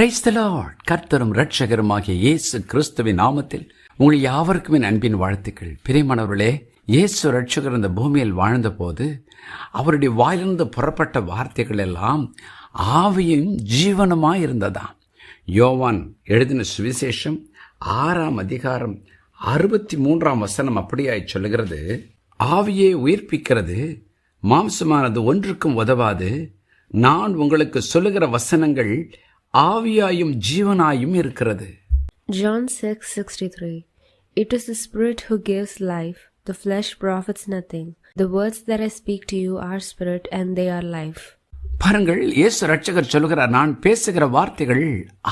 கிரைஸ்தலாட் கர்த்தரும் இரட்சகருமாகிய இயேசு கிறிஸ்துவின் நாமத்தில் உங்கள் யாவருக்கும் என் அன்பின் வாழ்த்துக்கள். பிரியமானவர்களே இயேசு இரட்சகர் இந்த பூமியில் வாழ்ந்தபோது அவருடைய வாயிலிருந்து புறப்பட்ட வார்த்தைகள் எல்லாம் ஆவியும் ஜீவனமாக இருந்ததாம். யோவான் எழுதின சுவிசேஷம் ஆறாம் அதிகாரம் அறுபத்தி மூன்றாம் வசனம் அப்படியாய் சொல்லுகிறது ஆவியே உயிர்ப்பிக்கிறது மாம்சமானது ஒன்றுக்கும் உதவாது. நான் உங்களுக்கு சொல்லுகிற வசனங்கள் ஆவியாயும் ஜீவனாயும் இருக்கிறது. John 6:63 It is the spirit who gives life. The flesh profits nothing. The words that I speak to you are spirit and they are life. பாருங்கள் இயேசு ரட்சகர் சொல்கிறார் நான் பேசுகிற வார்த்தைகள்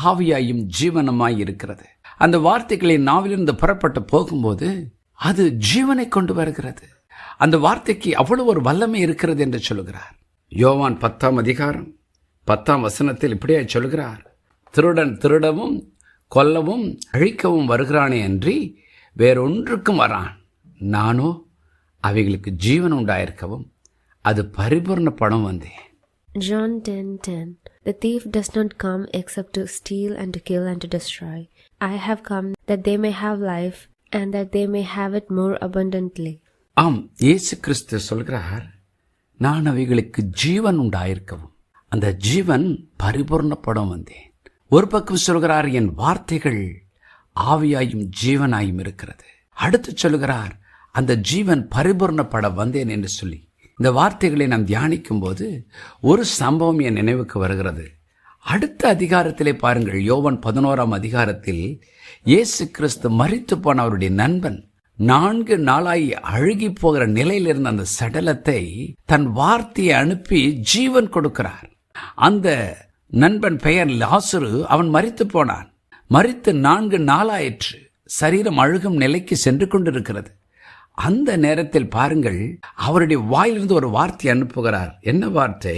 ஆவியாயும் ஜீவனுமாய் இருக்கிறது. அந்த வார்த்தைகளின் நாவிலிருந்து புறப்பட்டு போகும்போது அது ஜீவனை கொண்டு வருகிறது. அந்த வார்த்தைக்கு அவ்வளவு ஒரு வல்லமை இருக்கிறது என்று சொல்கிறார் யோவான் பத்தாம் அதிகாரம். பத்தாம் வசனத்தில் இப்படியாய் சொல்கிறார். திருடன் திருடவும் கொல்லவும் அழிக்கவும் வருகிறானே அன்றி வேறொன்றுக்கும் வரான். நானோ அவைகளுக்கு ஜீவன் உண்டாயிருக்கவும் அது பரிபூர்ணப்படம் வந்தேன் John 10:10 The thief does not come except to steal and to kill and to destroy. I have come that they may have life and that they may have it more abundantly. ஆம் இயேசு கிறிஸ்து சொல்கிறார் நான் அவைகளுக்கு ஜீவன் உண்டாயிருக்கவும். அந்த ஜீவன் பரிபூர்ணப்படும் வந்தேன். ஒரு பக்கம் சொல்கிறார் என் வார்த்தைகள் ஆவியாயும் ஜீவனாயும் இருக்கிறது. அடுத்து சொல்கிறார் அந்த ஜீவன் பரிபூர்ணப்பட வந்தேன் என்று சொல்லி. இந்த வார்த்தைகளை நாம் தியானிக்கும் போது ஒரு சம்பவம் என் நினைவுக்கு வருகிறது. அடுத்த அதிகாரத்திலே பாருங்கள் யோவன் பதினோராம் அதிகாரத்தில் இயேசு கிறிஸ்து மறித்து போன அவருடைய நண்பன் நான்கு நாளாய் அழுகி போகிற நிலையில் இருந்த அந்த சடலத்தை தன் வார்த்தையை அனுப்பி ஜீவன் கொடுக்கிறார். அந்த நண்பன் பெயர் லாசுரு அவன் மறித்து போனான். மறித்து நான்கு நாளாயிற்று சரீரம் அழுகும் நிலைக்கு சென்று கொண்டிருக்கிறது. அந்த நேரத்தில் பாருங்கள் அவருடைய வாயிலிருந்து ஒரு வார்த்தை அனுப்புகிறார். என்ன வார்த்தை?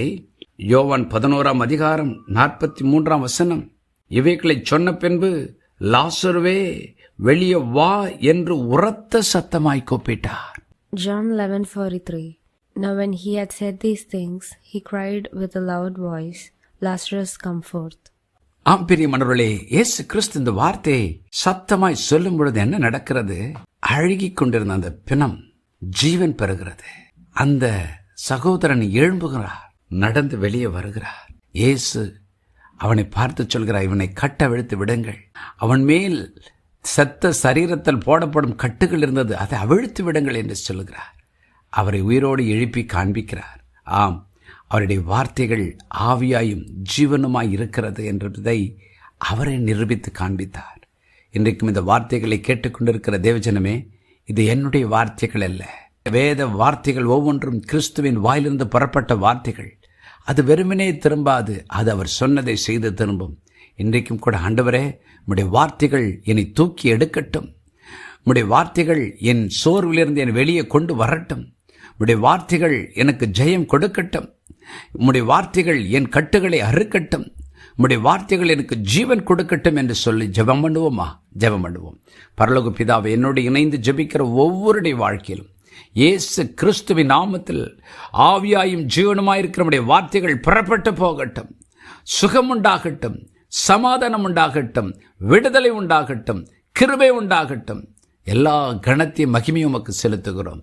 யோவான் பதினோராம் அதிகாரம் நாற்பத்தி மூன்றாம் வசனம். இவைகளை சொன்ன பின்பு லாசருவே வெளியே வா என்று உரத்த சத்தமாய் கூப்பிட்டார். John 11:43 Now when he had said these things he cried with a loud voice Lazarus come forth. ஆம் பிரியமானவர்களே இயேசு கிறிஸ்து இந்த வார்த்தையை சத்தமாய் சொல்லும் பொழுது என்ன நடக்கிறது? அழுகிக் கொண்டிருந்த அந்த பிணம் ஜீவன் பெறுகிறது. அந்த சகோதரன் எழும்புகிறார் நடந்து வெளியே வருகிறார். இயேசு அவனை பார்த்து சொல்கிறார் இவனை கட்டவிழ்த்து விடுங்கள். அவன் மேல் செத்த சரீரத்தில் போடப்படும் கட்டுகள் இருந்தது அதை அவிழ்த்து விடுங்கள் என்று சொல்கிறார். அவரை உயிரோடு எழுப்பி காண்பிக்கிறார். ஆம் அவருடைய வார்த்தைகள் ஆவியாயும் ஜீவனுமாய் இருக்கிறது என்றதை அவரை நிரூபித்து காண்பித்தார். இன்றைக்கும் இந்த வார்த்தைகளை கேட்டுக்கொண்டிருக்கிற தேவஜனமே இது என்னுடைய வார்த்தைகள் அல்ல. வேத வார்த்தைகள் ஒவ்வொன்றும் கிறிஸ்துவின் வாயிலிருந்து புறப்பட்ட வார்த்தைகள். அது வெறுமனே திரும்பாது அது அவர் சொன்னதை செய்து திரும்பும். இன்றைக்கும் கூட ஆண்டவரே உம்முடைய வார்த்தைகள் என்னை தூக்கி எடுக்கட்டும். உம்முடைய வார்த்தைகள் என் சோர்விலிருந்து என் வெளியே கொண்டு வரட்டும். உம்முடைய வார்த்தைகள் எனக்கு ஜெயம் கொடுக்கட்டும். உம்முடைய வார்த்தைகள் என் கட்டுகளை அறுக்கட்டும். உம்முடைய வார்த்தைகள் எனக்கு ஜீவன் கொடுக்கட்டும் என்று சொல்லி ஜெபம் பண்ணுவோமா? ஜெபம் பண்ணுவோம். பரலோக பிதாவை என்னோடு இணைந்து ஜெபிக்கிற ஒவ்வொருடைய வாழ்க்கையிலும் இயேசு கிறிஸ்துவின் நாமத்தில் ஆவியாயும் ஜீவனுமாயிருக்கிற நம்முடைய வார்த்தைகள் புறப்பட்டு போகட்டும். சுகம் உண்டாகட்டும் சமாதானம் உண்டாகட்டும் விடுதலை உண்டாகட்டும் கிருபை உண்டாகட்டும். எல்லா கணத்தையும் மகிமையும் உமக்கு செலுத்துகிறோம்.